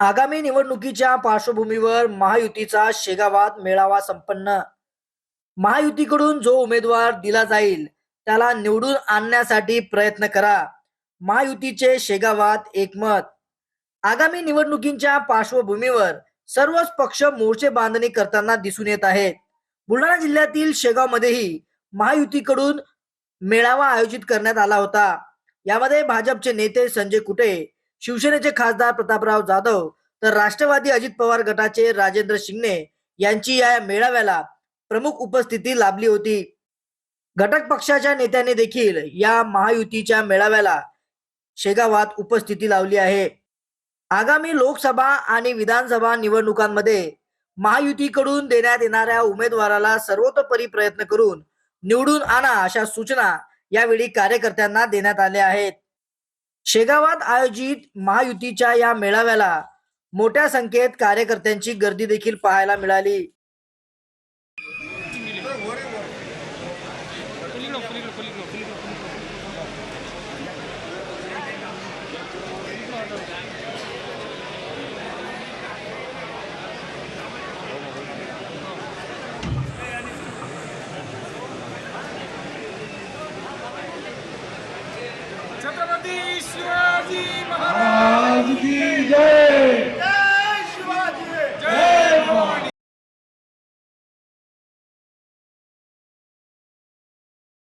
आगामी निवडणुकीच्या पार्श्वभूमीवर महायुतीचा शेगावात मेळावा संपन्न. महायुतीकडून जो उमेदवार दिला जाईल त्याला निवडून आणण्यासाठी प्रयत्न करा. महायुतीचे शेगावात एकमत. आगामी निवडणुकींच्या पार्श्वभूमीवर सर्वच पक्ष मोर्चे बांधणी करताना दिसून येत आहेत. बुलढाणा जिल्ह्यातील शेगावमध्येही महायुतीकडून मेळावा आयोजित करण्यात आला होता. यामध्ये भाजपचे नेते संजय कुटे शिवसेनेचे खासदार प्रतापराव जाधव तर राष्ट्रवादी अजित पवार गटाचे राजेंद्र शिंगणे यांची या मेळाव्याला प्रमुख उपस्थिती लाभली होती. घटक पक्षाच्या नेत्यांनी देखील या महायुतीच्या मेळाव्याला शेगावात उपस्थिती लावली आहे. आगामी लोकसभा आणि विधानसभा निवडणुकांमध्ये महायुतीकडून देण्यात येणाऱ्या उमेदवाराला सर्वतोपरी प्रयत्न करून निवडून आणा अशा सूचना यावेळी कार्यकर्त्यांना देण्यात आल्या आहेत. शेगावात आयोजित महायुतीच्या या मेळाव्याला मोठ्या संख्येत कार्यकर्त्यांची गर्दी देखील पाहायला मिळाली. Gandhi Shivji Maharaj.